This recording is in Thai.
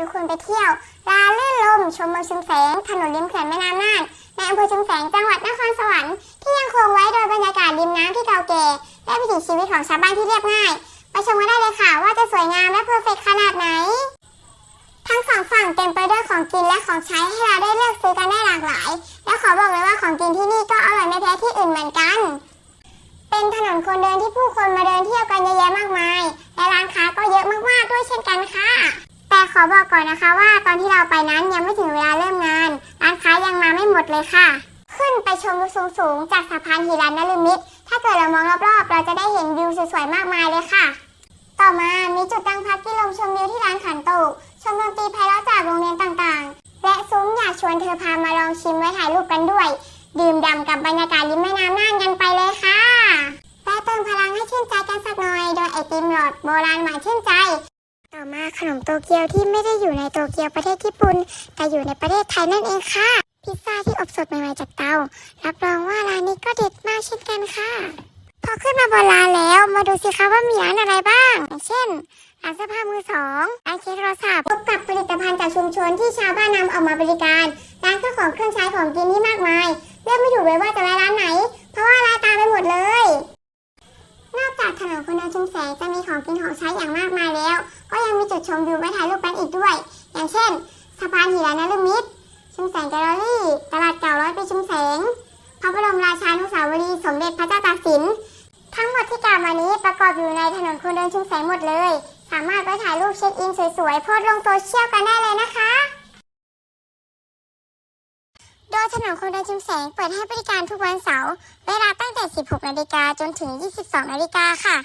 ทุกคนไปเที่ยวลานลื่นลมชมเมืองชุมแสง ถนนริมเขื่อนแม่น้ำน่านในอำเภอชุมแสงจังหวัดนครสวรรค์ที่ยังคงไว้โดยบรรยากาศริมน้ำที่เก่าแก่และวิถีชีวิตของชาวบ้านที่เรียบง่ายไปชมกันได้เลยค่ะว่าจะสวยงามและเพอร์เฟกขนาดไหน ทั้งสองฝั่งเต็มไปด้วยของกินและของใช้ให้เราได้เลือกซื้อกันได้หลากหลาย และขอบอกเลยว่าของกินที่นี่ก็อร่อยไม่แพ้ที่อื่นเหมือนกัน เป็นถนนคนเดินที่ผู้คนมาเดินเที่ยวกันเยอะแยะมากมาย และร้านค้าก็เยอะมากๆด้วยเช่นกันค่ะ ขอบอกก่อนนะคะว่าตอนที่เราไปนั้นยังไม่ถึงเวลาเริ่มงาน ร้านค้ายังมาไม่หมดเลยค่ะ ขึ้นไปชมวิวสูงๆ จากสะพานหิรันนฤมิตถ้าเกิดเรามองรอบๆ เราจะได้เห็นวิวสวยๆมากมายเลยค่ะ ต่อมามีจุดตั้งพักที่ลมชมวิวที่ร้านขันตกชมดนตรีไพเราะจากโรงเรียนต่างๆ และซุ้มอยากชวนเธอพามาลองชิมไว้ถ่ายรูปกันด้วย ดื่มด่ำกับบรรยากาศริมแม่น้ำน่านกันไปเลยค่ะและเติมพลังให้ชื่นใจกันสักหน่อย โดยไอติมหลอดโบราณหวานชื่นใจ ขนมโตเกียวที่ไม่ได้อยู่ในโตเกียวประเทศญี่ปุ่น แต่อยู่ในประเทศไทยนั่นเองค่ะ พิซซ่าที่อบสดใหม่ๆจากเตา รับรองว่าร้านนี้ก็เด็ดมากเช่นกันค่ะ พอขึ้นมาบนร้านแล้วมาดูสิคะว่ามีร้านอะไรบ้าง เช่นร้านเสื้อผ้ามือสองร้านเคสโทรศัพท์พบกับผลิตภัณฑ์จากชุมชนที่ชาวบ้านนำออกมาบริการ ร้านข้าวของเครื่องใช้ของกินที่มากมาย เลือกไม่ถูกเลยว่าจะไปร้านไหน เพราะว่าร้านตามไปหมดเลย นอกจากถนนคนเดินชุมแสงจะมีของกินของใช้อย่างมากมายแล้ว ก็ยังมีจุดชมวิวไว้ถ่ายรูปกันอีกด้วย อย่างเช่น สะพานหิรันนฤมิตชุมแสงแกลเลอรี่ ตลาดเก่าร้อยปีชุมแสง พระบรมราชานุสาวรีย์สมเด็จพระเจ้าตากสิน ทั้งหมดที่กล่าวมานี้ประกอบอยู่ในถนนคนเดินชุมแสงหมดเลย สามารถไปถ่ายรูปเช็คอินสวยๆโพสลงโซเชียลกันได้เลยนะคะ โดยถนนคนเดินชุมแสงเปิดให้บริการทุกวันเสาร์ เวลาตั้งแต่ 16 นาฬิกาจนถึง 22 นาฬิกาค่ะ